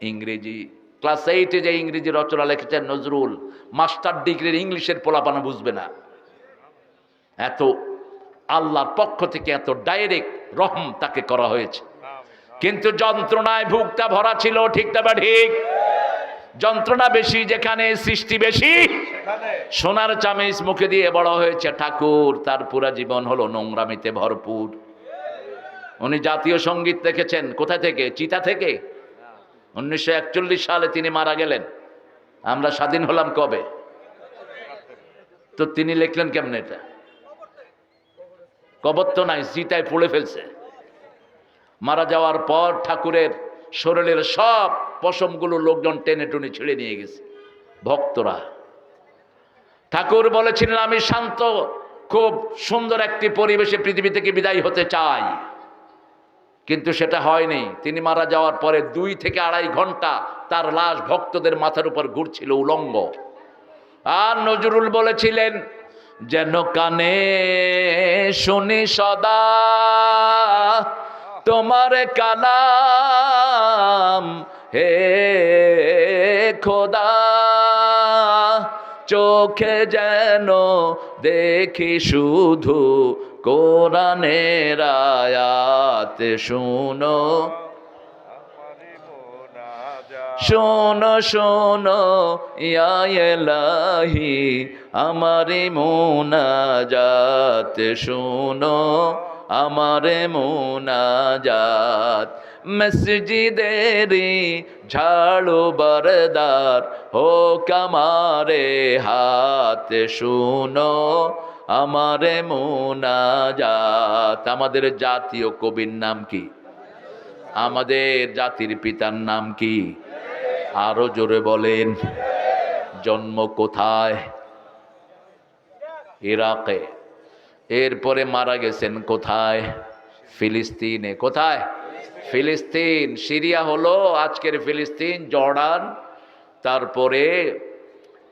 ইংরেজি ক্লাস এইটে যে ইংরেজি রচনা লিখেছেন নজরুল মাস্টার ডিগ্রির ইংলিশের পোলাপানা বুঝবে না। এত আল্লাহর পক্ষ থেকে এত ডাইরেক্ট রহম তাকে করা হয়েছে। কিন্তু যন্ত্রণায় ভুগটা ভরা ছিল ঠিক না বা ঠিক? যন্ত্রণা বেশি যেখানে সৃষ্টি বেশি সোনার চামিচ মুখে দিয়ে বড় হয়েছে ঠাকুর তার পুরা জীবন হলো নোংরামিতে ভরপুর। উনি জাতীয় সংগীত দেখেছেন কোথা থেকে? চিতা থেকে? উনিশশো একচল্লিশ সালে তিনি মারা গেলেন। আমরা স্বাধীন হলাম কবে? তো তিনি লিখলেন কেমনে এটা? কবর তো নাই, চিতায় পড়ে ফেলছে। মারা যাওয়ার পর ঠাকুরের শরীরের সব পশমগুলো লোকজন টেনে টুনে ছিঁড়ে নিয়ে গেছে, ভক্তরা। ঠাকুর বলেছিলেন, আমি শান্ত, খুব সুন্দর একটি পরিবেশে পৃথিবী থেকে বিদায় হতে চাই। কিন্তু সেটা হয়নি। তিনি মারা যাওয়ার পরে দুই থেকে আড়াই ঘণ্টা তার লাশ ভক্তদের মাথার উপর ঘুরছিল উলঙ্গ। আর নজরুল বলেছিলেন, যেন কানে শুনি সদা তোমার কালাম, হে খোদা। চোখে যেন দেখি শুধু কোরআনের আয়াত শুনো। শোনো শোনো, ইয়া এলাহি আমারে মোনাজাত শোনো, আমারে মোনাজাত। মসজিদেরি ঝাড়ু বরদার হো কামারে হাত শুনো। আমারে মোনাজাত। আমাদের জাতীয় কবির নাম কি? আমাদের জাতির পিতার নাম কি? আরও জোরে বলেন। জন্ম কোথায়? ইরাকে। এরপরে মারা গেছেন কোথায়? ফিলিস্তিনে। কোথায়? ফিলিস্তিন। সিরিয়া হলো আজকের ফিলিস্তিন, জর্ডান, তারপরে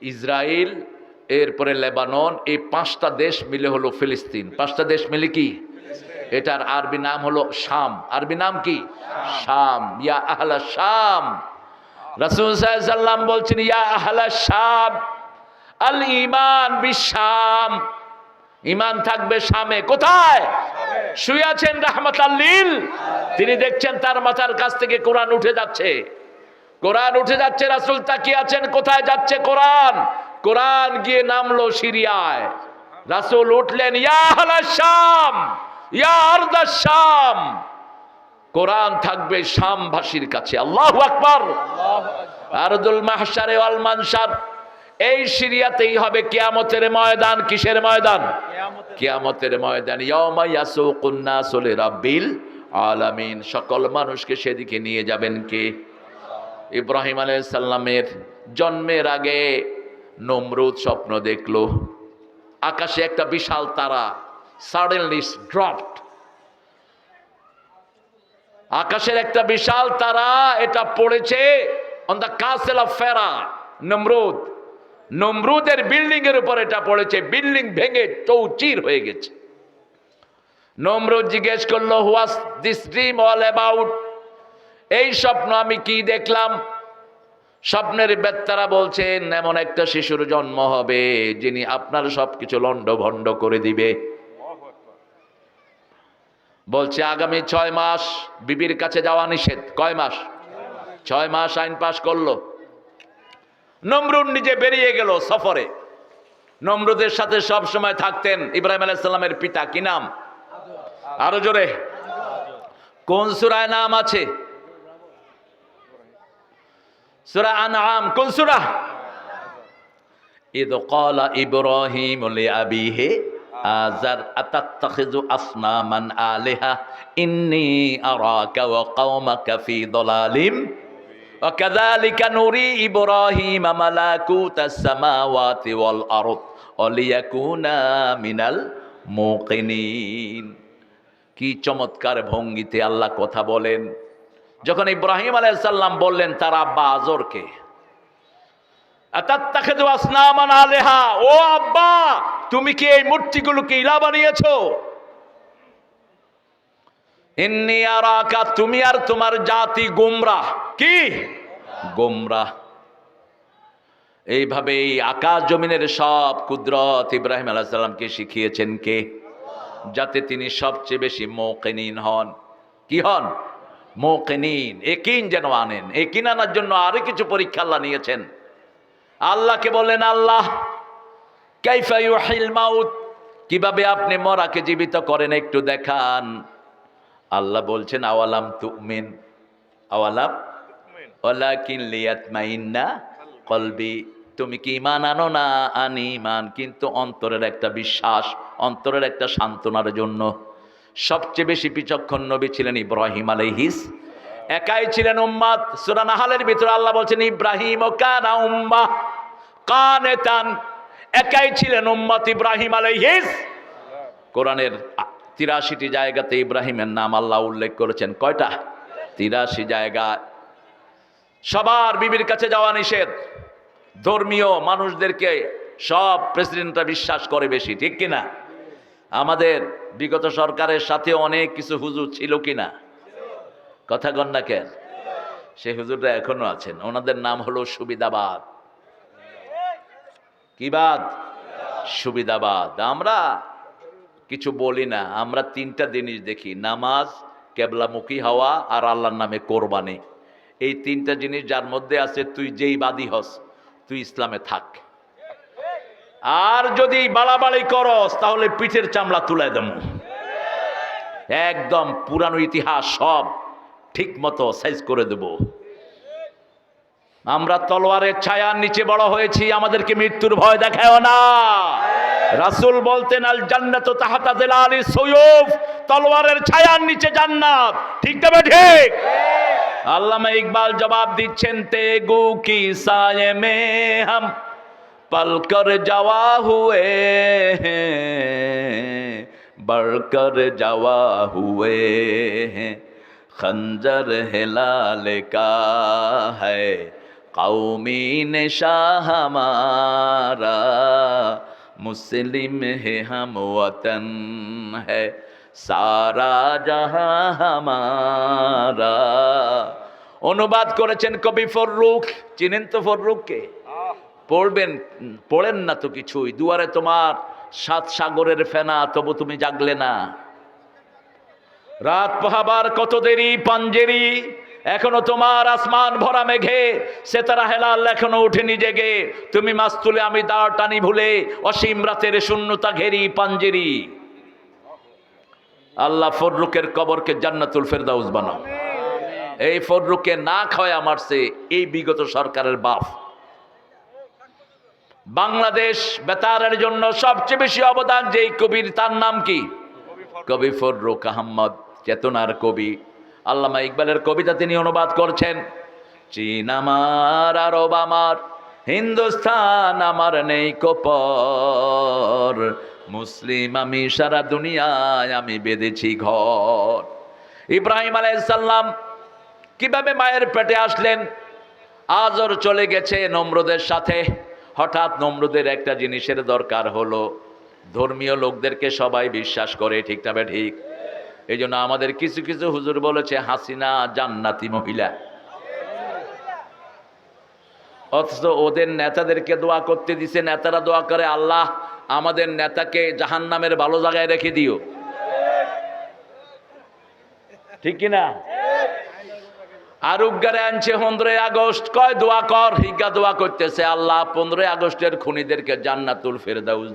ইসরায়েল এরপরে লেবানন, এই পাঁচটা দেশ মিলে হলো ফিলিস্তিন। পাঁচটা দেশ মিলে কি? এটার আরবি নাম হলো শাম। আরবি নাম কি? শাম। ইয়া আহলা শাম। রাসূল বলছেন, ইয়া আহলা শাম, আল ইমান বিশাম ইমান থাকবে শামে। কোথায়? শুয়ে আছেন রাহমাত আল্লিল তিনি দেখছেন তার মাথার কাছ থেকে কোরআন উঠে যাচ্ছে। কোরআন উঠে যাচ্ছে, রাসূল তাকিয়ে আছেন, কোথায় যাচ্ছে কোরআন? কোরআন গিয়ে নামলো সিরিয়ায়। রাসুল উঠলেন, ইয়া ইয়া শাম। কোরআন থাকবে শামভাষীর কাছে। আল্লাহু আকবার। আরদুল মাহশারে ওয়াল মানশার এই সিরিয়াতেই হবে কিয়ামতের ময়দান। কিসের ময়দান? কিয়ামতের ময়দান। ইয়াউমা ইয়াসুকুন নাসু লিরাব্বিল আলামিন। সকল মানুষকে সেদিকে নিয়ে যাবেন কে? ইব্রাহিম আলাইহিস সালামের জন্মের আগে নমরুদ স্বপ্ন দেখল। আকাশে একটা বিশাল তারা সাডেনলি ড্রপড আকাশের একটা বিশাল তারা এটা পড়েছে অন দ্য কাসেল অফ ফেরা নমরুদ। নমরুদের বিল্ডিং এর উপর এটা পড়েছে বিল্ডিং ভেঙে চৌচির হয়ে গেছে। নমরুদ জিজ্ঞেস করল what's this dream all about এই স্বপ্ন আমি কি দেখলাম? স্বপ্নের বেত্তারা বলছেন, এমন একটা শিশুর জন্ম হবে যিনি আপনার সবকিছু লন্ড ভন্ড করে দিবে। বলছে, আগামী ছয় মাস বিবির কাছে যাওয়া নিষেধ। কয় মাস? ছয় মাস আইন পাশ করল। নমরুদ নিজে বেরিয়ে গেল সফরে। নমরুদের সাথে সব সময় থাকতেন ইব্রাহিম আলাইসাল্লামের পিতা। কি নাম? আরও জোরে। কোন সুরায় নাম আছে? সুরা আনআম কোন সুরা إذ قال إبراهيم لأبيه آزر أتتخذ أصناما آلهة إني أراك وقومك في ضلال وكذلك نري إبراهيم ملكوت السماوات والأرض وليكون من الموقنين কি চমৎকার ভঙ্গিতে আল্লাহ কথা বলেন যখন ইব্রাহিম আলাইসাল্লাম বললেন, তার আব্বা আজরকে আলেহা। ও আব্বা, তুমি কি এই মূর্তিগুলোকে ইলা বানিয়েছো? তুমি আর তোমার জাতি গুমরাহ কি? গোমরা। এইভাবেই আকাশ জমিনের সব কুদরত ইব্রাহিম আলাহ সাল্লামকে শিখিয়েছেন কে? যাতে তিনি সবচেয়ে বেশি মৌকেনিন হন। কি হন? মৌকেনিন একিন যেন আনেন। একিন আনার জন্য আরও কিছু পরীক্ষা আল্লাহ নিয়েছেন। আল্লাহকে বললেন আল্লাহ মাউত? কীভাবে আপনি মরাকে জীবিত করেন একটু দেখান। আল্লাহ বলছেন আওয়ালাম তুমিন? আওয়ালাম? ওয়ালাকিন লিয়াতমাইন্না কলবি। তুমি কি ইমান আনো না? আনি ইমান কিন্তু অন্তরের একটা বিশ্বাস অন্তরের একটা সান্ত্বনার জন্য। সবচেয়ে বেশি বিচক্ষণ নবী ছিলেন ইব্রাহিম আলাইহিস। একাই ছিলেন উম্মাদ সূরা নাহালের ভিতরে আল্লাহ বলছেন, ইব্রাহিম ও কানা উম্মা কানেতান। একাই ছিলেন উম্মত ইব্রাহিম আলাইহিস। কোরআনের তিরাশিটি জায়গাতে ইব্রাহিমের নাম আল্লাহ উল্লেখ করেছেন। কয়টা? তিরাশি জায়গা। সবার বিবির কাছে যাওয়া নিষেধ। ধর্মীয় মানুষদেরকে সব প্রেসিডেন্টরা বিশ্বাস করে বেশি, ঠিক কিনা? আমাদের বিগত সরকারের সাথে অনেক কিছু হুজুর ছিল কিনা? কথা কন না কেন? সে হুজুররা এখনও আছেন। ওনাদের নাম হলো সুবিধাবাদ। কি বাদ? সুবিধাবাদ। আমরা কিছু বলি না। আমরা তিনটা জিনিস দেখি। নামাজ, কেবলামুখী হওয়া আর আল্লাহর নামে কোরবানি। এই তিনটা জিনিস যার মধ্যে আছে, তুই যেই বাদী হস, তুই ইসলামে থাক। আর যদি বাড়াবাড়ি করস, তাহলে পিঠের চামড়া তুলে দেব। একদম পুরানো ইতিহাস সব ঠিক মতো সাইজ করে দেব। আমরা তলোয়ারের ছায়ার নিচে বড় হয়েছি, আমাদেরকে মৃত্যুর ভয় দেখায় না। রাসূল বলতেন আল জান্নাতু তাহাতা আলী সুয়ুফ, তলোয়ারের ছায়ার নিচে জান্নাত। ঠিক তবে ঠিক আল্লামা ইকবাল জবাব দিচ্ছেন তে তেগু কি সায়ে মে হাম? পলকর যাওয়া হুয়ে हैं बढ़कर जावा हुए हैं खंजर हिलाल का है कौमी निशा हमारा मुस्लिम है हम वतन है সারা জাহা হামারা অনুবাদ করেছেন কবি ফররুখ চিনেন তো ফররুখকে পড়বেন পড়েন না তো কিছুই। দুয়ারে তোমার সাত সাগরের ফেনা তবু তুমি জাগলে না। রাত পোহাবার কত দেরি পাঞ্জেরি এখনও তোমার আসমান ভরা মেঘে সেতারা হেলাল এখনও উঠেনি জেগে। তুমি মাছ তুলে আমি দাঁড় টানি ভুলে অসীম রাতের শূন্যতা ঘেরি পাঞ্জেরি। আল্লাহ ফররুকের কবরকে জান্নাতুল ফেরদাউস বানাও। এই ফররুককে না খাওয়া মারছে এই বিগত সরকারের বাপ। বাংলাদেশ বেতারের জন্য সবচেয়ে বেশি অবদান যেই কবির, তার নাম কি? কবি ফররুক আহমদ, চেতনার কবি। আল্লামা ইকবালের কবিতা তিনি অনুবাদ করছেন, চীন আমার, আরব আমার, হিন্দুস্তান আমার নেই কপর। মুসলিম আমি সারা দুনিয়ায় আমি বেঁধেছি ঘর। ইব্রাহিম আলাইসাল্লাম কীভাবে মায়ের পেটে আসলেন? আজর চলে গেছে নমরুদের সাথে। হঠাৎ নমরুদের একটা জিনিসের দরকার হলো। ধর্মীয় লোকদেরকে সবাই বিশ্বাস করে, ঠিক তবে ঠিক। এই জন্য আমাদের কিছু কিছু হুজুর বলেছে, হাসিনা জান্নাতি মহিলা। অথচ ওদের নেতাদেরকে দোয়া করতে দিছে, নেতারা দোয়া করে, আল্লাহ, আমাদের নেতাকে জাহান্নামের ভালো জায়গায় রেখে দিও। ঠিক কিনা? আর উজ্ঞারে আনছে পনেরোই আগস্ট। কয় দোয়া কর? হিগা দোয়া করতেছে, আল্লাহ, পনেরোই আগস্টের খুনিদেরকে জান্নাতুল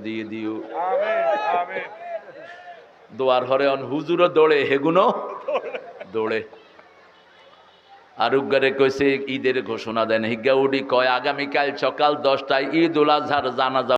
দিয়ে দিও। দোয়ার হরে অন, হুজুরও দৌড়ে হেগুনো দৌড়ে। আর উজ্ঞারে কইছে, ঈদের ঘোষণা দেন। হিগা উডি কয়, আগামীকাল সকাল দশটায় ঈদ উল আজহার জানাজা